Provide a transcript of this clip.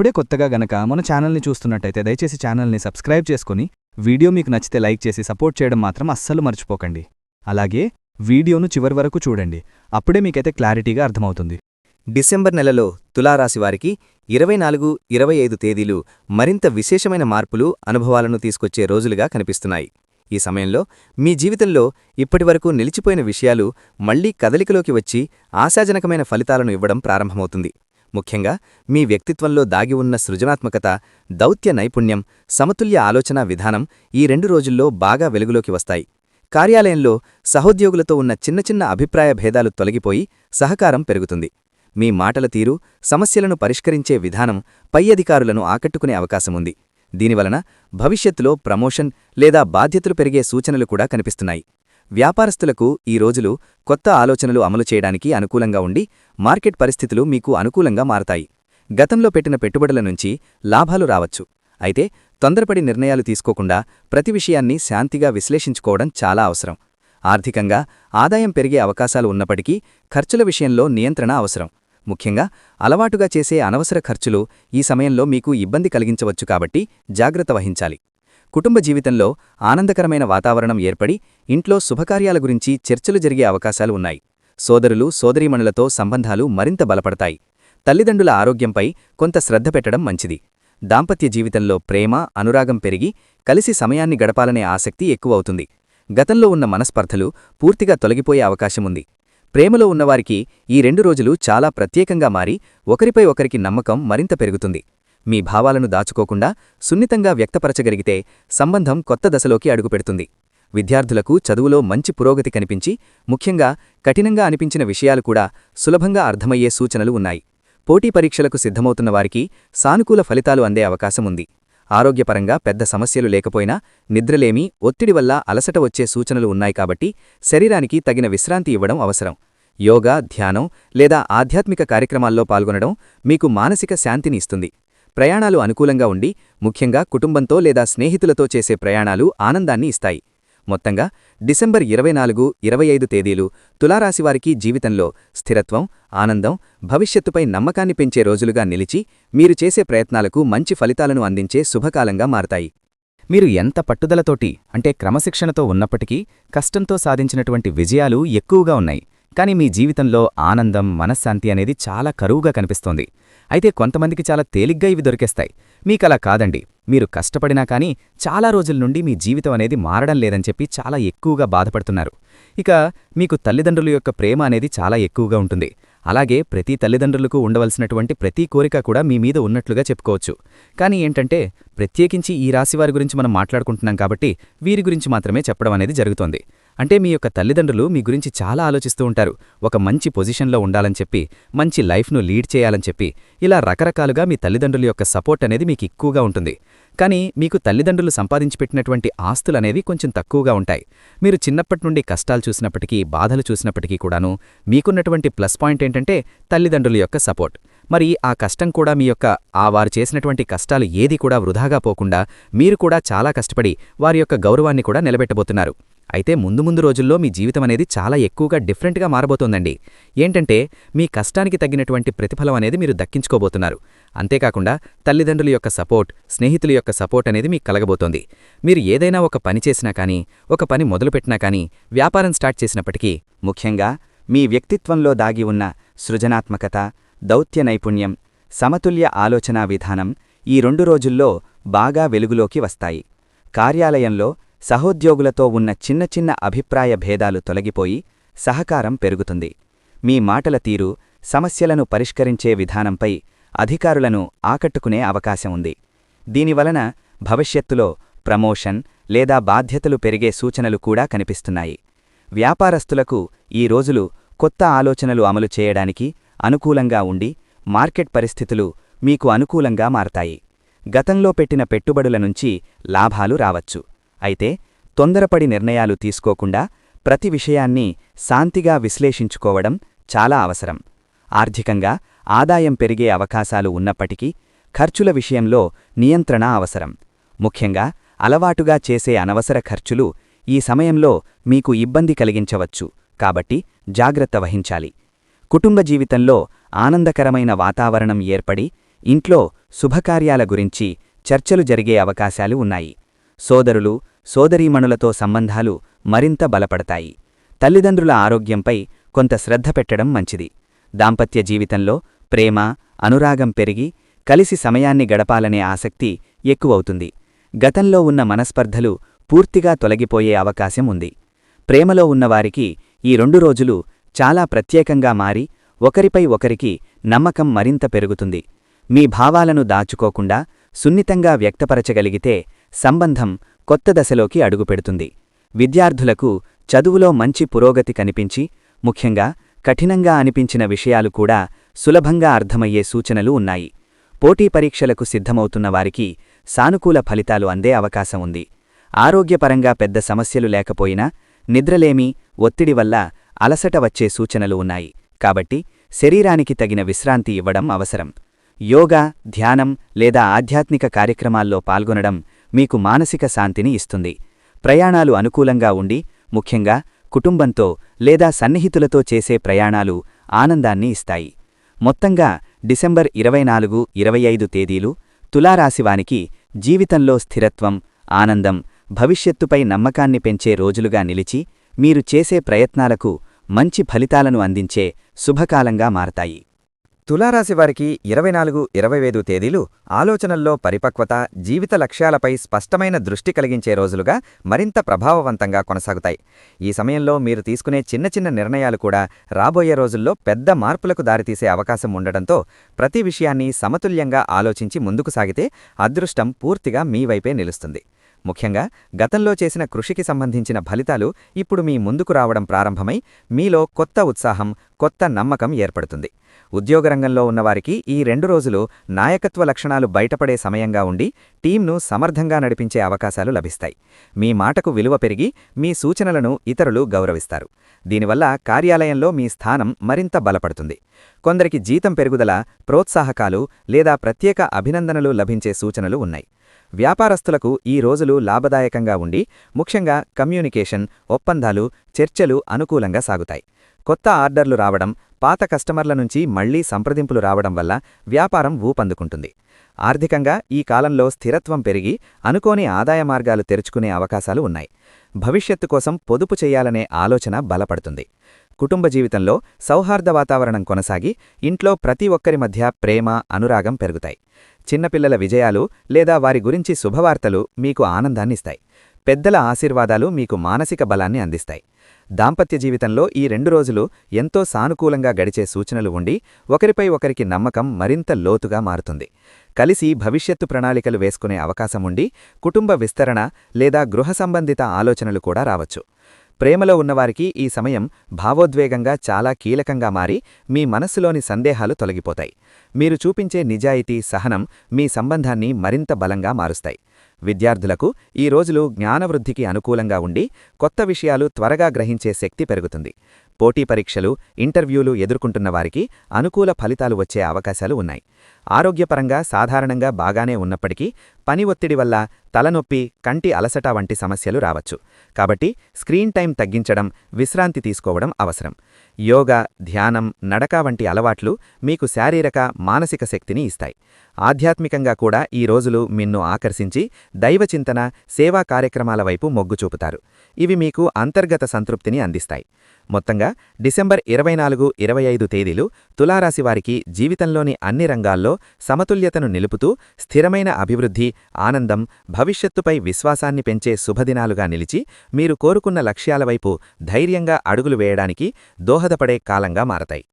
ఇప్పుడే కొత్తగా గనక మన ఛానల్ని చూస్తున్నట్టయితే దయచేసి ఛానల్ని సబ్స్క్రైబ్ చేసుకుని వీడియో మీకు నచ్చితే లైక్ చేసి సపోర్ట్ చేయడం మాత్రం అస్సలు మర్చిపోకండి. అలాగే వీడియోను చివరి వరకు చూడండి. అప్పుడే మీకైతే క్లారిటీగా అర్థమవుతుంది. డిసెంబర్ నెలలో తులారాశివారికి ఇరవై నాలుగు ఇరవై ఐదు తేదీలు మరింత విశేషమైన మార్పులు అనుభవాలను తీసుకొచ్చే రోజులుగా కనిపిస్తున్నాయి. ఈ సమయంలో మీ జీవితంలో ఇప్పటివరకు నిలిచిపోయిన విషయాలు మళ్ళీ కదలికలోకి వచ్చి ఆశాజనకమైన ఫలితాలను ఇవ్వడం ప్రారంభమవుతుంది. ముఖ్యంగా మీ వ్యక్తిత్వంలో దాగి ఉన్న సృజనాత్మకత దౌత్య నైపుణ్యం సమతుల్య ఆలోచనా విధానం ఈ రెండు రోజుల్లో బాగా వెలుగులోకి వస్తాయి. కార్యాలయంలో సహోద్యోగులతో ఉన్న చిన్న చిన్న అభిప్రాయ భేదాలు తొలగిపోయి సహకారం పెరుగుతుంది. మీ మాటల తీరు సమస్యలను పరిష్కరించే విధానం పై అధికారులను ఆకట్టుకునే అవకాశముంది దీనివలన భవిష్యత్తులో ప్రమోషన్ లేదా బాధ్యతలు పెరిగే సూచనలు కూడా కనిపిస్తున్నాయి. వ్యాపారస్తులకు ఈ రోజులు కొత్త ఆలోచనలు అమలు చేయడానికి అనుకూలంగా ఉండి మార్కెట్ పరిస్థితులు మీకు అనుకూలంగా మారతాయి. గతంలో పెట్టిన పెట్టుబడుల నుంచి లాభాలు రావచ్చు. అయితే తొందరపడి నిర్ణయాలు తీసుకోకుండా ప్రతి విషయాన్ని శాంతిగా విశ్లేషించుకోవడం చాలా అవసరం. ఆర్థికంగా ఆదాయం పెరిగే అవకాశాలు ఉన్నప్పటికీ ఖర్చుల విషయంలో నియంత్రణ అవసరం. ముఖ్యంగా అలవాటుగా చేసే అనవసర ఖర్చులు ఈ సమయంలో మీకు ఇబ్బంది కలిగించవచ్చు కాబట్టి జాగ్రత్త వహించాలి. కుటుంబ జీవితంలో ఆనందకరమైన వాతావరణం ఏర్పడి ఇంట్లో శుభకార్యాల గురించి చర్చలు జరిగే అవకాశాలు ఉన్నాయి. సోదరులు సోదరీమణులతో సంబంధాలు మరింత బలపడతాయి. తల్లిదండ్రుల ఆరోగ్యంపై కొంత శ్రద్ధ పెట్టడం మంచిది. దాంపత్య జీవితంలో ప్రేమ అనురాగం పెరిగి కలిసి సమయాన్ని గడపాలనే ఆసక్తి ఎక్కువవుతుంది. గతంలో ఉన్న మనస్పర్ధలు పూర్తిగా తొలగిపోయే అవకాశముంది ప్రేమలో ఉన్నవారికి ఈ రెండు రోజులు చాలా ప్రత్యేకంగా మారి ఒకరిపై ఒకరికి నమ్మకం మరింత పెరుగుతుంది. మీ భావాలను దాచుకోకుండా సున్నితంగా వ్యక్తపరచగలిగితే సంబంధం కొత్త దశలోకి అడుగుపెడుతుంది. విద్యార్థులకు చదువులో మంచి పురోగతి కనిపించి ముఖ్యంగా కఠినంగా అనిపించిన విషయాలు కూడా సులభంగా అర్థమయ్యే సూచనలు ఉన్నాయి. పోటీ పరీక్షలకు సిద్ధమవుతున్న వారికి సానుకూల ఫలితాలు అందే అవకాశముంది ఆరోగ్యపరంగా పెద్ద సమస్యలు లేకపోయినా నిద్రలేమి ఒత్తిడి వల్ల అలసట వచ్చే సూచనలు ఉన్నాయి కాబట్టి శరీరానికి తగిన విశ్రాంతి ఇవ్వడం అవసరం. యోగా ధ్యానం లేదా ఆధ్యాత్మిక కార్యక్రమాల్లో పాల్గొనడం మీకు మానసిక శాంతిని ఇస్తుంది. ప్రయాణాలు అనుకూలంగా ఉండి ముఖ్యంగా కుటుంబంతో లేదా స్నేహితులతో చేసే ప్రయాణాలు ఆనందాన్ని ఇస్తాయి. మొత్తంగా డిసెంబర్ ఇరవై నాలుగు ఇరవై ఐదు తేదీలు తులారాశివారికి జీవితంలో స్థిరత్వం ఆనందం భవిష్యత్తుపై నమ్మకాన్ని పెంచే రోజులుగా నిలిచి మీరు చేసే ప్రయత్నాలకు మంచి ఫలితాలను అందించే శుభకాలంగా మారతాయి. మీరు ఎంత పట్టుదలతోటి అంటే క్రమశిక్షణతో ఉన్నప్పటికీ కష్టంతో సాధించినటువంటి విజయాలు ఎక్కువగా ఉన్నాయి. కానీ మీ జీవితంలో ఆనందం మనశ్శాంతి అనేది చాలా కరువుగా కనిపిస్తోంది. అయితే కొంతమందికి చాలా తేలిగ్గా ఇవి దొరికేస్తాయి. మీకలా కాదండి. మీరు కష్టపడినా కానీ చాలా రోజుల నుండి మీ జీవితం అనేది మారడం లేదని చెప్పి చాలా ఎక్కువగా బాధపడుతున్నారు. ఇక మీకు తల్లిదండ్రుల యొక్క ప్రేమ అనేది చాలా ఎక్కువగా ఉంటుంది. అలాగే ప్రతి తల్లిదండ్రులకు ఉండవలసినటువంటి ప్రతి కోరిక కూడా మీ మీద ఉన్నట్లుగా చెప్పుకోవచ్చు. కానీ ఏంటంటే ప్రత్యేకించి ఈ రాశివారి గురించి మనం మాట్లాడుకుంటున్నాం కాబట్టి వీరి గురించి మాత్రమే చెప్పడం అనేది జరుగుతోంది. అంటే మీ యొక్క తల్లిదండ్రులు మీ గురించి చాలా ఆలోచిస్తూ ఉంటారు. ఒక మంచి పొజిషన్లో ఉండాలని చెప్పి మంచి లైఫ్ను లీడ్ చేయాలని చెప్పి ఇలా రకరకాలుగా మీ తల్లిదండ్రుల యొక్క సపోర్ట్ అనేది మీకు ఎక్కువగా ఉంటుంది. కానీ మీకు తల్లిదండ్రులు సంపాదించి పెట్టినటువంటి ఆస్తులనేవి కొంచెం తక్కువగా ఉంటాయి. మీరు చిన్నప్పటి నుండి కష్టాలు చూసినప్పటికీ బాధలు చూసినప్పటికీ కూడాను మీకున్నటువంటి ప్లస్ పాయింట్ ఏంటంటే తల్లిదండ్రుల యొక్క సపోర్ట్. మరి ఆ కష్టం కూడా మీ యొక్క ఆ వారు చేసినటువంటి కష్టాలు ఏది కూడా వృధాగా పోకుండా మీరు కూడా చాలా కష్టపడి వారి యొక్క గౌరవాన్ని కూడా నిలబెట్టబోతున్నారు. అయితే ముందు ముందు రోజుల్లో మీ జీవితం అనేది చాలా ఎక్కువగా డిఫరెంట్గా మారబోతోందండి. ఏంటంటే మీ కష్టానికి తగినటువంటి ప్రతిఫలం అనేది మీరు దక్కించుకోబోతున్నారు. అంతేకాకుండా తల్లిదండ్రుల యొక్క సపోర్ట్ స్నేహితుల యొక్క సపోర్ట్ అనేది మీకు కలగబోతోంది. మీరు ఏదైనా ఒక పని చేసినా కానీ ఒక పని మొదలుపెట్టినా కానీ వ్యాపారం స్టార్ట్ చేసినప్పటికీ ముఖ్యంగా మీ వ్యక్తిత్వంలో దాగి ఉన్న సృజనాత్మకత దౌత్య నైపుణ్యం సమతుల్య ఆలోచనా విధానం ఈ రెండు రోజుల్లో బాగా వెలుగులోకి వస్తాయి. కార్యాలయంలో సహోద్యోగులతో ఉన్న చిన్న చిన్న అభిప్రాయ భేదాలు తొలగిపోయి సహకారం పెరుగుతుంది. మీ మాటల తీరు సమస్యలను పరిష్కరించే విధానంపై అధికారులను ఆకట్టుకునే అవకాశం ఉంది. దీనివలన భవిష్యత్తులో ప్రమోషన్ లేదా బాధ్యతలు పెరిగే సూచనలు కూడా కనిపిస్తున్నాయి. వ్యాపారస్తులకు ఈ రోజులు కొత్త ఆలోచనలు అమలు చేయడానికి అనుకూలంగా ఉండి మార్కెట్ పరిస్థితులు మీకు అనుకూలంగా మారతాయి. గతంలో పెట్టిన పెట్టుబడుల నుంచి లాభాలు రావచ్చు. అయితే తొందరపడి నిర్ణయాలు తీసుకోకుండా ప్రతి విషయాన్ని శాంతిగా విశ్లేషించుకోవడం చాలా అవసరం. ఆర్థికంగా ఆదాయం పెరిగే అవకాశాలు ఉన్నప్పటికీ ఖర్చుల విషయంలో నియంత్రణ అవసరం. ముఖ్యంగా అలవాటుగా చేసే అనవసర ఖర్చులు ఈ సమయంలో మీకు ఇబ్బంది కలిగించవచ్చు. కాబట్టి జాగ్రత్త వహించాలి. కుటుంబ జీవితంలో ఆనందకరమైన వాతావరణం ఏర్పడి ఇంట్లో శుభకార్యాల గురించి చర్చలు జరిగే అవకాశాలు ఉన్నాయి. సోదరులు సోదరీమణులతో సంబంధాలు మరింత బలపడతాయి. తల్లిదండ్రుల ఆరోగ్యంపై కొంత శ్రద్ధ పెట్టడం మంచిది. దాంపత్య జీవితంలో ప్రేమ అనురాగం పెరిగి కలిసి సమయాన్ని గడపాలనే ఆసక్తి ఎక్కువవుతుంది. గతంలో ఉన్న మనస్పర్ధలు పూర్తిగా తొలగిపోయే అవకాశం ఉంది. ప్రేమలో ఉన్నవారికి ఈ రెండు రోజులు చాలా ప్రత్యేకంగా మారి ఒకరిపై ఒకరికి నమ్మకం మరింత పెరుగుతుంది. మీ భావాలను దాచుకోకుండా సున్నితంగా వ్యక్తపరచగలిగితే సంబంధం కొత్త దశలోకి అడుగుపెడుతుంది విద్యార్థులకు చదువులో మంచి పురోగతి కనిపించి ముఖ్యంగా కఠినంగా అనిపించిన విషయాలు కూడా సులభంగా అర్థమయ్యే సూచనలు ఉన్నాయి. పోటీ పరీక్షలకు సిద్ధమవుతున్న వారికి సానుకూల ఫలితాలు అందే అవకాశం ఉంది. ఆరోగ్యపరంగా పెద్ద సమస్యలు లేకపోయినా నిద్రలేమి ఒత్తిడి వల్ల అలసట వచ్చే సూచనలు ఉన్నాయి. కాబట్టి శరీరానికి తగిన విశ్రాంతి ఇవ్వడం అవసరం. యోగా ధ్యానం లేదా ఆధ్యాత్మిక కార్యక్రమాల్లో పాల్గొనడం మీకు మానసిక శాంతిని ఇస్తుంది. ప్రయాణాలు అనుకూలంగా ఉండి ముఖ్యంగా కుటుంబంతో లేదా సన్నిహితులతో చేసే ప్రయాణాలు ఆనందాన్ని ఇస్తాయి. మొత్తంగా డిసెంబర్ ఇరవై నాలుగు ఇరవై ఐదు తేదీలు తులారాశివానికి జీవితంలో స్థిరత్వం ఆనందం భవిష్యత్తుపై నమ్మకాన్ని పెంచే రోజులుగా నిలిచి మీరు చేసే ప్రయత్నాలకు మంచి ఫలితాలను అందించే శుభకాలంగా మారతాయి. తులారాశి వారికి ఇరవై నాలుగు ఇరవై ఐదు తేదీలు ఆలోచనల్లో పరిపక్వత జీవిత లక్ష్యాలపై స్పష్టమైన దృష్టి కలిగించే రోజులుగా మరింత ప్రభావవంతంగా కొనసాగుతాయి. ఈ సమయంలో మీరు తీసుకునే చిన్న చిన్న నిర్ణయాలు కూడా రాబోయే రోజుల్లో పెద్ద మార్పులకు దారితీసే అవకాశం ఉండడంతో ప్రతి విషయాన్ని సమతుల్యంగా ఆలోచించి ముందుకు సాగితే అదృష్టం పూర్తిగా మీ వైపే నిలుస్తుంది. ముఖ్యంగా గతంలో చేసిన కృషికి సంబంధించిన ఫలితాలు ఇప్పుడు మీ ముందుకు రావడం ప్రారంభమై మీలో కొత్త ఉత్సాహం కొత్త నమ్మకం ఏర్పడుతుంది. ఉద్యోగరంగంలో ఉన్నవారికి ఈ రెండు రోజులు నాయకత్వ లక్షణాలు బయటపడే సమయంగా ఉండి టీంను సమర్థంగా నడిపించే అవకాశాలు లభిస్తాయి. మీ మాటకు విలువ పెరిగి మీ సూచనలను ఇతరులు గౌరవిస్తారు. దీనివల్ల కార్యాలయంలో మీ స్థానం మరింత బలపడుతుంది. కొందరికి జీతం పెరుగుదల ప్రోత్సాహకాలు లేదా ప్రత్యేక అభినందనలు లభించే సూచనలు ఉన్నాయి. వ్యాపారస్తులకు ఈ రోజులు లాభదాయకంగా ఉండి ముఖ్యంగా కమ్యూనికేషన్ ఒప్పందాలు చర్చలు అనుకూలంగా సాగుతాయి. కొత్త ఆర్డర్లు రావడం పాత కస్టమర్ల నుంచి మళ్ళీ సంప్రదింపులు రావడం వల్ల వ్యాపారం ఊపందుకుంటుంది. ఆర్థికంగా ఈ కాలంలో స్థిరత్వం పెరిగి అనుకోని ఆదాయ మార్గాలు తెరుచుకునే అవకాశాలు ఉన్నాయి. భవిష్యత్తు కోసం పొదుపు చేయాలనే ఆలోచన బలపడుతుంది. కుటుంబ జీవితంలో సౌహార్ద వాతావరణం కొనసాగి ఇంట్లో ప్రతి ఒక్కరి మధ్య ప్రేమ అనురాగం పెరుగుతాయి. చిన్నపిల్లల విజయాలు లేదా వారి గురించి శుభవార్తలు మీకు ఆనందాన్నిస్తాయి. పెద్దల ఆశీర్వాదాలు మీకు మానసిక బలాన్ని అందిస్తాయి. దాంపత్య జీవితంలో ఈ రెండు రోజులు ఎంతో సానుకూలంగా గడిచే సూచనలు ఉండి ఒకరిపై ఒకరికి నమ్మకం మరింత లోతుగా మారుతుంది. కలిసి భవిష్యత్తు ప్రణాళికలు వేసుకునే అవకాశముండి కుటుంబ విస్తరణ లేదా గృహ సంబంధిత ఆలోచనలు కూడా రావచ్చు. ప్రేమలో ఉన్నవారికి ఈ సమయం భావోద్వేగంగా చాలా కీలకంగా మారి మీ మనస్సులోని సందేహాలు తొలగిపోతాయి. మీరు చూపించే నిజాయితీ సహనం మీ సంబంధాన్ని మరింత బలంగా మారుస్తాయి. విద్యార్థులకు ఈ రోజులు జ్ఞానవృద్ధికి అనుకూలంగా ఉండి కొత్త విషయాలు త్వరగా గ్రహించే శక్తి పెరుగుతుంది. పోటీ పరీక్షలు ఇంటర్వ్యూలు ఎదుర్కొంటున్న వారికి అనుకూల ఫలితాలు వచ్చే అవకాశాలు ఉన్నాయి. ఆరోగ్యపరంగా సాధారణంగా బాగానే ఉన్నప్పటికీ పని ఒత్తిడి వల్ల తలనొప్పి కంటి అలసట వంటి సమస్యలు రావచ్చు. కాబట్టి స్క్రీన్ టైం తగ్గించడం విశ్రాంతి తీసుకోవడం అవసరం. యోగా ధ్యానం నడక వంటి అలవాట్లు మీకు శారీరక మానసిక శక్తిని ఇస్తాయి. ఆధ్యాత్మికంగా కూడా ఈ రోజులు మిన్ను ఆకర్షించి దైవచింతన సేవా కార్యక్రమాల వైపు మొగ్గు చూపుతారు. ఇవి మీకు అంతర్గత సంతృప్తిని అందిస్తాయి. మొత్తంగా డిసెంబర్ ఇరవై నాలుగు ఇరవై ఐదు తేదీలు తులారాశివారికి జీవితంలోని అన్ని రంగాల్లో సమతుల్యతను నిలుపుతూ స్థిరమైన అభివృద్ధి ఆనందం భవిష్యత్తుపై విశ్వాసాన్ని పెంచే శుభదినాలుగా నిలిచి మీరు కోరుకున్న లక్ష్యాల వైపు ధైర్యంగా అడుగులు వేయడానికి దోహదపడే కాలంగా మారతాయి.